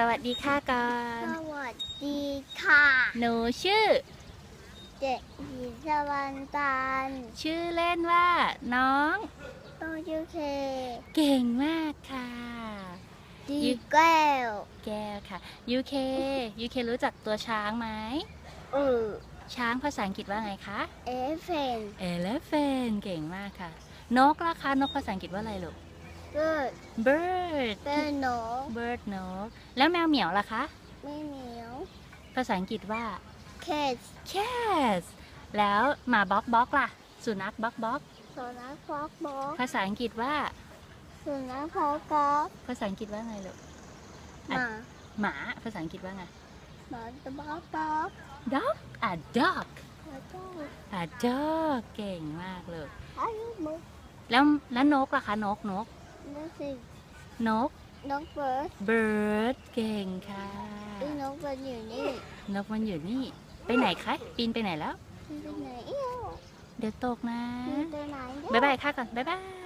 สวัสดีค่ะก่อสนวัสดีค่ะ หนูชื่อ เด็กหญิงสวรรค์ตันชื่อเล่นว่าน้อง โตยูเค เก่งมากค่ะ ดียูแก้ว แก้วค่ะ UK UK รู้จักตัวช้างไหมเออช้างภาษาอังกฤษว่าไงคะ เอฟเฟน Elephant เก่งมากค่ะ นกล่ะคะนกภาษาอังกฤษว่าอะไรลูก เกิด Bird เป็นหนู Bird นกแล้วแมวเหมียวล่ะคะ ไม่เหนียว ภาษาอังกฤษว่าเคส cat แล้วหมาบ็อกบ็อกล่ะ สุนัขบ็อกบ็อกสุนัขฟอกบอกภาษาอังกฤษว่า สุนัขฟอกกอกภาษาอังกฤษว่าไงลูกหมาหมาภาษาอังกฤษว่าไงหมาจะบอกบอก dog a dog แล้วก็ a dog เก่งมากเลยอายุมุกแล้วแล้วนกล่ะคะนกนก นั่นสินก นกเบิร์ด bird เก่งค่ะ อีนกเบิร์ดอยู่นี่นกมันอยู่นี่ ไปไหนคะ ปีนไปไหนแล้ว มันเป็นไหนเอี้ยวเดี๋ยวตกนะ มันเป็นไหนเนี่ย บ๊ายบายค่ะก่อน บ๊ายบายบ๊ายบายจุ๊บ